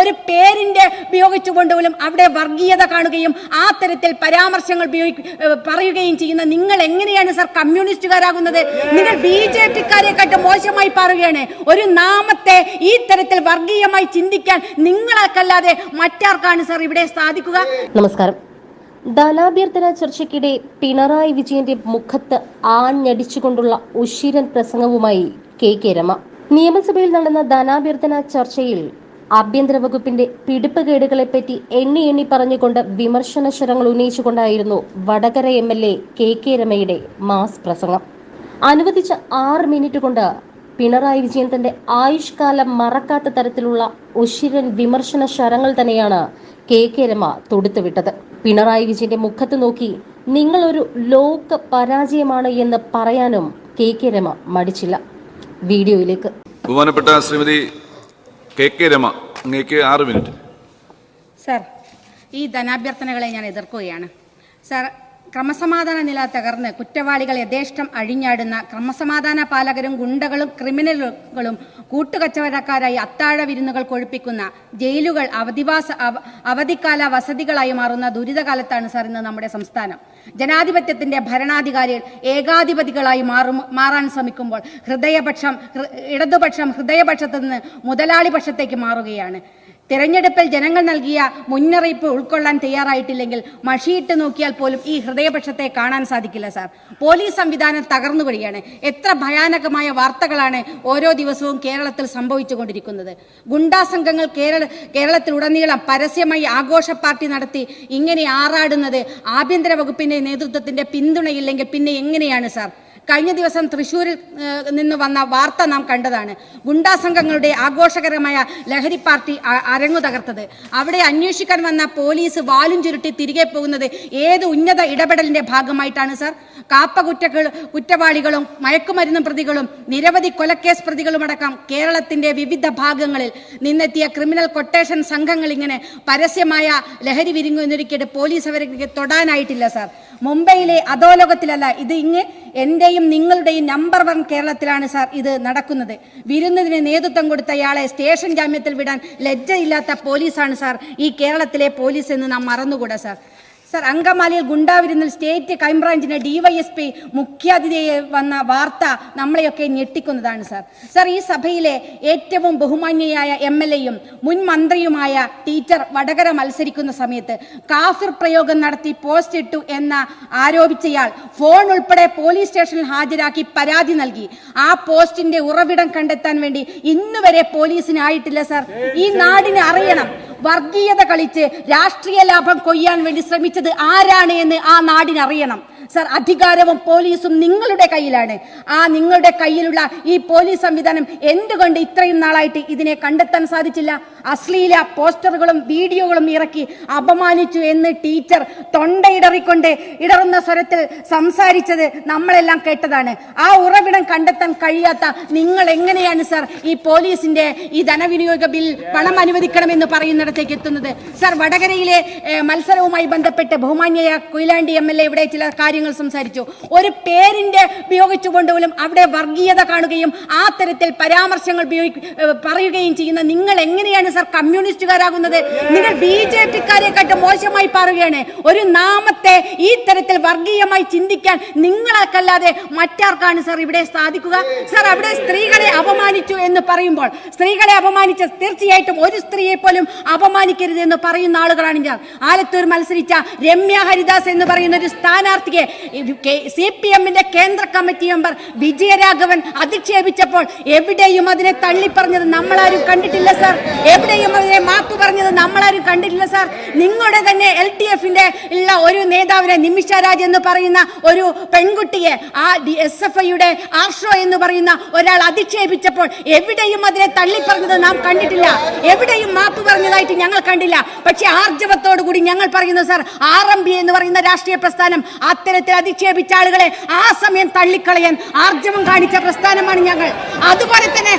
ഒരു പേരിന്റെ ഉപയോഗിച്ചുകൊണ്ട് പോലും അവിടെ വർഗീയത കാണുകയും ആ തരത്തിൽ പരാമർശങ്ങൾ പറയുകയും ചെയ്യുന്ന നിങ്ങൾ എങ്ങനെയാണ് സർ കമ്മ്യൂണിസ്റ്റുകാരാകുന്നത്? നിങ്ങൾ ബി ജെ പിക്കാരെക്കാട്ട് മോശമായി പറയുകയാണ് ഒരു നാമത്തെ ഈ തരത്തിൽ വർഗീയമായി ചിന്തിക്കാൻ നിങ്ങളെക്കല്ലാതെ മറ്റാർക്കാണ് സർ ഇവിടെ സാധിക്കുക? നമസ്കാരം. ധനാഭ്യർത്ഥന ചർച്ചയ്ക്കിടെ പിണറായി വിജയന്റെ മുഖത്ത് ആഞ്ഞടിച്ചുകൊണ്ടുള്ള ഉശിരൻ പ്രസംഗവുമായി കെ കെ രമ. നിയമസഭയിൽ നടന്ന ധനാഭ്യർത്ഥന ചർച്ചയിൽ ആഭ്യന്തര വകുപ്പിന്റെ പിടിപ്പുകേടുകളെപ്പറ്റി എണ്ണി എണ്ണി പറഞ്ഞുകൊണ്ട് വിമർശന ശരങ്ങൾ ഉന്നയിച്ചുകൊണ്ടായിരുന്നു Vadakara M L A K K രമയുടെ mass പ്രസംഗം. അനുവദിച്ച ആറ് മിനിറ്റ് കൊണ്ട് പിണറായി വിജയൻ തന്റെ ആയുഷ്കാലം മറക്കാത്ത തരത്തിലുള്ള ഉശിരൻ വിമർശന ശരങ്ങൾ തന്നെയാണ് കെ കെ രമ തൊടുത്തുവിട്ടത്. പിണറായി വിജയന്റെ മുഖത്ത് നോക്കി നിങ്ങളൊരു ലോക പരാജയമാണ് എന്ന് പറയാനും കെ കെ രമ മടിച്ചില്ല. വീഡിയോയിലേക്ക്. ബഹുമാനപ്പെട്ട ശ്രീമതി കെ കെ രമ അങ്ങേക്ക് ആറ് മിനിറ്റ്. സാർ ഈ ധനാഭ്യർത്ഥനകളെ ഞാൻ എതിർക്കുകയാണ്. സർ ക്രമസമാധാന നില തകർന്ന് കുറ്റവാളികൾ യഥേഷ്ടം അഴിഞ്ഞാടുന്ന ക്രമസമാധാന പാലകരും ഗുണ്ടകളും ക്രിമിനലുകളും കൂട്ടുകച്ചവടക്കാരായി അത്താഴ വിരുന്നുകൾ കൊഴുപ്പിക്കുന്ന ജയിലുകൾ അവധിവാസ അവ- അവധിക്കാല വസതികളായി മാറുന്ന ദുരിതകാലത്താണ് സാർ ഇന്ന് നമ്മുടെ സംസ്ഥാനം. ജനാധിപത്യത്തിന്റെ ഭരണാധികാരികൾ ഏകാധിപതികളായി മാറും മാറാൻ ശ്രമിക്കുമ്പോൾ ഹൃദയപക്ഷം ഇടതുപക്ഷം ഹൃദയപക്ഷത്തു നിന്ന് മുതലാളി പക്ഷത്തേക്ക് മാറുകയാണ്. തിരഞ്ഞെടുപ്പിൽ ജനങ്ങൾ നൽകിയ മുന്നറിയിപ്പ് ഉൾക്കൊള്ളാൻ തയ്യാറായിട്ടില്ലെങ്കിൽ മഷിയിട്ട് നോക്കിയാൽ പോലും ഈ ഹൃദയപക്ഷത്തെ കാണാൻ സാധിക്കില്ല സാർ. പോലീസ് സംവിധാനം തകർന്നു വരികയാണ്. എത്ര ഭയാനകമായ വാർത്തകളാണ് ഓരോ ദിവസവും കേരളത്തിൽ സംഭവിച്ചുകൊണ്ടിരിക്കുന്നത്. ഗുണ്ടാ സംഘങ്ങൾ കേരള കേരളത്തിലുടനീളം പരസ്യമായി ആഘോഷ പാർട്ടി നടത്തി ഇങ്ങനെ ആറാടുന്നത് ആഭ്യന്തര വകുപ്പിന്റെ നേതൃത്വത്തിന്റെ പിന്തുണയില്ലെങ്കിൽ പിന്നെ എങ്ങനെയാണ് സാർ? കഴിഞ്ഞ ദിവസം തൃശ്ശൂരിൽ നിന്ന് വന്ന വാർത്ത നാം കണ്ടതാണ്. ഗുണ്ടാ സംഘങ്ങളുടെ ആഘോഷകരമായ ലഹരി പാർട്ടി അരങ്ങു തകർത്തത്. അവിടെ അന്വേഷിക്കാൻ വന്ന പോലീസ് വാലും ചുരുട്ടി തിരികെ പോകുന്നത് ഏത് ഉന്നത ഇടപെടലിന്റെ ഭാഗമായിട്ടാണ് സർ? കാപ്പ കുറ്റകൾ കുറ്റവാളികളും മയക്കുമരുന്ന് പ്രതികളും നിരവധി കൊലക്കേസ് പ്രതികളുമടക്കം കേരളത്തിന്റെ വിവിധ ഭാഗങ്ങളിൽ നിന്നെത്തിയ ക്രിമിനൽ കൊട്ടേഷൻ സംഘങ്ങൾ ഇങ്ങനെ പരസ്യമായ ലഹരി വിരിങ്ങുന്നൊരിക്കലും പോലീസ് അവരെ തൊടാനായിട്ടില്ല സാർ. മുംബൈയിലെ അധോലോകത്തിലല്ല. ഇത് ഇങ്ങ് എന്റെയും നിങ്ങളുടെയും നമ്പർ വൺ കേരളത്തിലാണ് സാർ ഇത് നടക്കുന്നത്. വിരുന്നതിന് നേതൃത്വം കൊടുത്തയാളെ സ്റ്റേഷൻ ജാമ്യത്തിൽ വിടാൻ ലജ്ജയില്ലാത്ത പോലീസാണ് സാർ ഈ കേരളത്തിലെ പോലീസ് എന്ന് നാം മറന്നുകൂടാ സാർ. സാർ അങ്കമാലിയിൽ ഗുണ്ടാവിരുന്നിൽ സ്റ്റേറ്റ് ക്രൈംബ്രാഞ്ചിന്റെ ഡിവൈഎസ്പി മുഖ്യാതിഥിയെ വന്ന വാർത്ത നമ്മളെയൊക്കെ ഞെട്ടിക്കുന്നതാണ് സർ. സർ ഈ സഭയിലെ ഏറ്റവും ബഹുമാന്യയായ എം എൽ എയും മുൻ മന്ത്രിയുമായ ടീച്ചർ വടകര മത്സരിക്കുന്ന സമയത്ത് കാഫിർ പ്രയോഗം നടത്തി പോസ്റ്റ് ഇട്ടു എന്ന ആരോപിച്ചയാൾ ഫോൺ ഉൾപ്പെടെ പോലീസ് സ്റ്റേഷനിൽ ഹാജരാക്കി പരാതി നൽകി. ആ പോസ്റ്റിന്റെ ഉറവിടം കണ്ടെത്താൻ വേണ്ടി ഇന്നുവരെ പോലീസിനായിട്ടില്ല സർ. ഈ നാടിനെ അറിയണം. വർഗീയത കളിച്ച് രാഷ്ട്രീയ ലാഭം കൊയ്യാൻ വേണ്ടി ശ്രമിച്ചത് ആരാണ് എന്ന് ആ നാടിനറിയണം. സർ അധികാരവും പോലീസും നിങ്ങളുടെ കയ്യിലാണ്. ആ നിങ്ങളുടെ കയ്യിലുള്ള ഈ പോലീസ് സംവിധാനം എന്തുകൊണ്ട് ഇത്രയും നാളായിട്ട് ഇതിനെ കണ്ടെത്താൻ സാധിച്ചില്ല? അശ്ലീല പോസ്റ്ററുകളും വീഡിയോകളും ഇറക്കി അപമാനിച്ചു എന്ന് ടീച്ചർ തൊണ്ടയിടറിക്കൊണ്ട് ഇടറുന്ന സ്വരത്തിൽ സംസാരിച്ചത് നമ്മളെല്ലാം കേട്ടതാണ്. ആ ഉറവിടം കണ്ടെത്താൻ കഴിയാത്ത നിങ്ങൾ എങ്ങനെയാണ് സർ ഈ പോലീസിന്റെ ഈ ധനവിനിയോഗ ബിൽ പണം അനുവദിക്കണമെന്ന് പറയുന്നിടത്തേക്ക് എത്തുന്നത്? സർ വടകരയിലെ മത്സരവുമായി ബന്ധപ്പെട്ട് ബഹുമാന്യ കൊയിലാണ്ടി എം എൽ എ ഇവിടെ ചില കാര്യങ്ങൾ സംസാരിച്ചു. ഒരു പേരിന്റെ ഉപയോഗിച്ചുകൊണ്ട് പോലും അവിടെ വർഗീയത കാണുകയും ആ തരത്തിൽ പരാമർശങ്ങൾ പറയുകയും ചെയ്യുന്ന നിങ്ങൾ എങ്ങനെയാണ് സർ കമ്മ്യൂണിസ്റ്റുകാരാകുന്നത്? നിങ്ങൾ ബി ജെ പിക്കാരെക്കാട്ട് മോശമായി പറയുകയാണ് ഒരു നാമത്തെ ഈ തരത്തിൽ വർഗീയമായി ചിന്തിക്കാൻ നിങ്ങൾക്കല്ലാതെ മറ്റാർക്കാണ് സർ ഇവിടെ സാധിക്കുക? സർ അവിടെ സ്ത്രീകളെ അപമാനിച്ചു എന്ന് പറയുമ്പോൾ സ്ത്രീകളെ അപമാനിച്ച തീർച്ചയായിട്ടും ഒരു സ്ത്രീയെ പോലും അപമാനിക്കരുത് എന്ന് പറയുന്ന ആളുകളാണ് ഞാൻ ആലത്തൂർ മത്സരിച്ച രമ്യ ഹരിദാസ് എന്ന് പറയുന്ന ഒരു സ്ഥാനാർത്ഥിയെ സി പി എമ്മിന്റെ കേന്ദ്ര കമ്മിറ്റി മെമ്പർ വിജയരാഘവൻ അധിക്ഷേപിച്ചപ്പോൾ എവിടെയും അതിനെ തള്ളി തള്ളിപ്പറഞ്ഞത് നമ്മളാരും കണ്ടിട്ടില്ല സർ എവിടെയും അതിനെ മാപ്പ് പറഞ്ഞത് നമ്മളാരും കണ്ടിട്ടില്ല സാർ നിങ്ങളുടെ തന്നെ എൽ ടി എഫിന്റെ ഉള്ള ഒരു നേതാവിനെ നിമിഷ രാജ് എന്ന് പറയുന്ന ഒരു പെൺകുട്ടിയെ ആ എസ് എഫ് ഐയുടെ ആർഷോ എന്ന് പറയുന്ന ഒരാൾ അധിക്ഷേപിച്ചപ്പോൾ എവിടെയും അതിനെ തള്ളിപ്പറഞ്ഞത് നാം കണ്ടിട്ടില്ല. എവിടെയും മാപ്പ് പറഞ്ഞതായിട്ട് ഞങ്ങൾ കണ്ടില്ല. പക്ഷേ ആർജവത്തോടു കൂടി ഞങ്ങൾ പറയുന്നു സാർ ആർ എം പി എന്ന് പറയുന്ന രാഷ്ട്രീയ പ്രസ്ഥാനം അത്തരത്തിൽ അധിക്ഷേപിച്ച ആളുകളെ ആ സമയം തള്ളിക്കളയാൻ ആർജവം കാണിച്ച പ്രസ്ഥാനമാണ് ഞങ്ങൾ. അതുപോലെ തന്നെ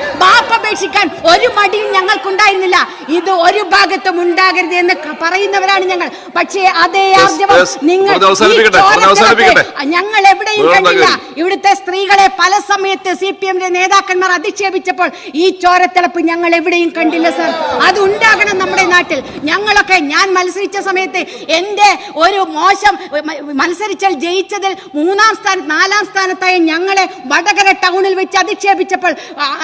മാപ്പപേക്ഷിക്കാൻ ഒരു മടിയും ഞങ്ങൾക്കുണ്ടായിരുന്നില്ല. ഇത് ഒരു ഭാഗത്തും ഉണ്ടാകരുത് എന്ന് പറയുന്നവരാണ് ഞങ്ങൾ. പക്ഷേ അതേ ആർജവം നിങ്ങൾ. ഞങ്ങൾ എവിടെയും കണ്ടില്ല. ഇവിടുത്തെ സ്ത്രീകളെ പല സമയത്ത് സി പി എമ്മിന്റെ നേതാക്കന്മാർ അധിക്ഷേപിച്ചപ്പോൾ ഈ ചോരത്തിളപ്പ് ഞങ്ങൾ എവിടെയും കണ്ടില്ല സർ അത് ഉണ്ടാകണം നമ്മുടെ നാട്ടിൽ. ഞങ്ങളൊക്കെ ഞാൻ മത്സരിച്ച സമയത്ത് എന്റെ ഒരു മോശം മത്സരിച്ചാൽ ജയിച്ചതിൽ മൂന്നാം സ്ഥാനം നാലാം സ്ഥാനത്തായ ഞങ്ങളെ വടകര ടൗണിൽ വെച്ച് അധിക്ഷേപിച്ചപ്പോൾ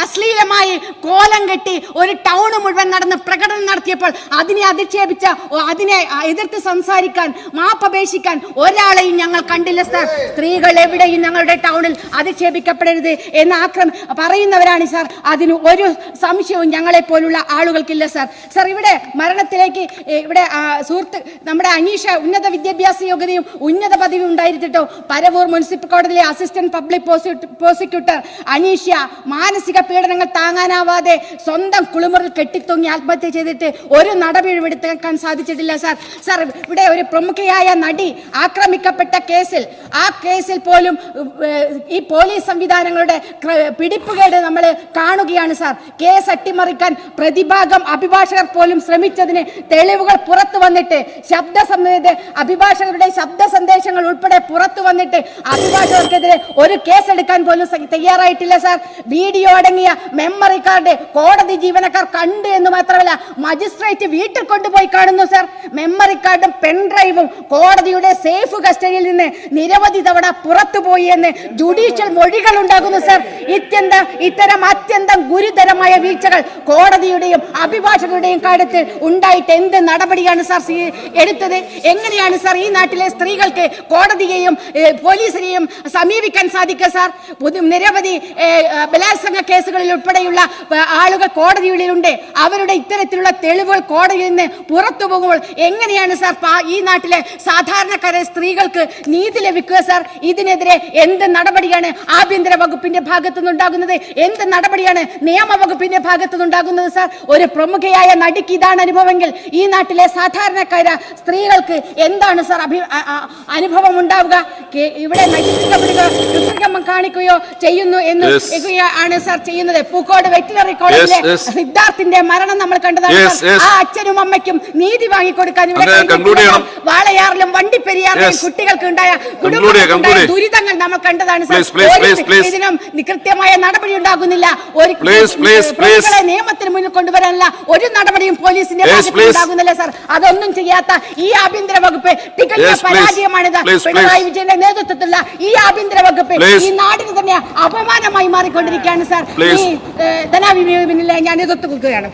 അശ്ലീലമായി കോലം കെട്ടി ഒരു ടൗൺ മുഴുവൻ നടന്ന് പ്രകടനം നടത്തിയപ്പോൾ അതിനെ അധിക്ഷേപിച്ച അതിനെ എതിർത്ത് സംസാരിക്കാൻ മാപ്പപേക്ഷിക്കാൻ ഒരാളെയും ഞങ്ങൾ കണ്ടില്ല സാർ. സ്ത്രീകൾ എവിടെയും ഞങ്ങളുടെ ടൗണിൽ അധിക്ഷേപിക്കപ്പെടരുത് എന്ന് ആക്രമ പറയുന്നവരാണ് സാർ. അതിന് ഒരു സംശയവും ഞങ്ങളെ പോലുള്ള ആളുകൾക്കില്ല സാർ. സാർ ഇവിടെ മരണത്തിലേക്ക് ഇവിടെ സുഹൃത്ത് നമ്മുടെ അനീഷ ഉന്നത വിദ്യാഭ്യാസ യോഗ്യതയും ഉന്നത പദവിയും ഉണ്ടായിരുന്നിട്ടോ പരവൂർ മുനിസിപ്പൽ കോടതിയിലെ അസിസ്റ്റന്റ് പബ്ലിക് പ്രോസിക്യൂട്ടർ അനീഷ മാനസിക പീഡനങ്ങൾ താങ്ങാനാവാതെ സ്വന്തം കുളിമുറിൽ കെട്ടിത്തൊങ്ങി ആത്മഹത്യ ചെയ്തിട്ട് ഒരു നടപടിയും എടുക്കാൻ സാധിച്ചിട്ടില്ല സാർ സാർ ഇവിടെ ഒരു പ്രമുഖയായ നടി ആക്രമിക്കപ്പെട്ട കേസിൽ ആ കേസിൽ പോലും ഈ പോലീസ് സംവിധാനങ്ങളുടെ പിടിപ്പുകേട് നമ്മൾ കാണുകയാണ് സാർ കേസ് അട്ടിമറിക്കാൻ പ്രതിഭാഗം അഭിഭാഷകർ പോലും ശ്രമിച്ചതിന് തെളിവുകൾ പുറത്തു വന്നിട്ട് ശബ്ദ അഭിഭാഷകരുടെ ശബ്ദ സന്ദേശങ്ങൾ ഉൾപ്പെടെ പുറത്തു വന്നിട്ട് അഭിഭാഷകർക്കെതിരെ ഒരു കേസ് എടുക്കാൻ പോലും തയ്യാറായിട്ടില്ല സാർ വീഡിയോ അടങ്ങിയ മെമ്മറി കാർഡ് കോടതി ജീവനക്കാർ കണ്ടു എന്ന് മാത്രമല്ല മജിസ്ട്രേറ്റ് വീട്ടിൽ കൊണ്ടുപോയി കാണുന്നു സാർ മെമ്മറി കാർഡും പെൻഡ്രൈവും കോടതിയുടെ സേഫ് കസ്റ്റഡിയിൽ നിന്ന് നിരവധി തവണ പുറത്തുപോയി എന്ന് ജുഡീഷ്യൽ മൊഴികൾ ഉണ്ടാകുന്നു സാർ ഇത്യന്ത ഇത്തരം അത്യന്തം ഗുരുതരമായ വീഴ്ചകൾ കോടതിയുടെയും അഭിഭാഷകരുടെയും കാര്യത്തിൽ ഉണ്ടായിട്ട് എന്ത് നടപടിയാണ് സാർ എടുത്തത്? എങ്ങനെയാണ് സാർ ഈ നാട്ടിലെ സ്ത്രീകൾക്ക് കോടതിയെയും പോലീസിനെയും സമീപിക്കാൻ സാധിക്കുക സാർ നിരവധി ബലാത്സംഗ കേസുകളിൽ ഉൾപ്പെടെയുള്ള ആളുകൾ കോടതികളിലുണ്ട് അവരുടെ ഇത്തരത്തിലുള്ള തെളിവുകൾ കോടതിയിൽ നിന്ന് പുറത്തു പോകുമ്പോൾ എങ്ങനെയാണ് സാർ ഈ നാട്ടിലെ സാധാരണക്കാരെ സ്ത്രീകൾക്ക് നീതി ലഭിക്കുക സാർ? ഇതിനെതിരെ എന്ത് നടപടിയാണ് ആഭ്യന്തര വകുപ്പിന്റെ ഭാഗത്തു നിന്നുണ്ടാകുന്നത്? എന്ത് നടപടിയാണ് നിയമവകുപ്പിന്റെ ഭാഗത്തു നിന്നുണ്ടാകുന്നത് സാർ? ഒരു പ്രമുഖയായ നടിക്ക് ഇതാണ് അനുഭവമെങ്കിൽ ഈ നാട്ടിലെ സാധാരണക്കാര സ്ത്രീകൾക്ക് എന്താണ് സാർ അഭി അനുഭവം ഉണ്ടാവുക? ഇവിടെ നശിപ്പിക്കപ്പെടുക കാണിക്കുകയോ ചെയ്യുന്നു എന്ന്. ആണ് സാർ ചെയ്യുന്നത് പൂക്കോട് വെറ്റിനറി കോളേജിലെ. സിദ്ധാർത്ഥിന്റെ മരണം നമ്മൾ കണ്ടതാണ്. ആ അച്ഛനും അമ്മയ്ക്കും നീതി വാങ്ങിക്കൊടുക്കാൻ ഇവിടെ. വാളയാറിലും വണ്ടിപ്പെരിയാറിലും. കുട്ടികൾക്ക് ഉണ്ടായ ചെയ്യാം. ദുരിതങ്ങൾ നമ്മൾ കണ്ടതാണ്. ഇതിനും കൃത്യമായ നടപടി ഉണ്ടാകുന്നില്ല ഒരു. നിയമത്തിന് മുന്നിൽ കൊണ്ടുവരാനുള്ള ഒരു നടപടിയും പോലീസിന്റെ ഉണ്ടാകുന്നില്ല സാർ അതൊന്നും ചെയ്യാത്ത ഈ ആഭ്യന്തര വകുപ്പ് തികഞ്ഞ please. പരാജയമാണിത് പിണറായി വിജയന്റെ നേതൃത്വത്തിലുള്ള ഈ ആഭ്യന്തര വകുപ്പ് ഈ നാടിന് തന്നെ അപമാനമായി മാറിക്കൊണ്ടിരിക്കുകയാണ് സാർ. ധനാവിനിലെ ഞാൻ എതിർത്ത് കൊടുക്കുകയാണ്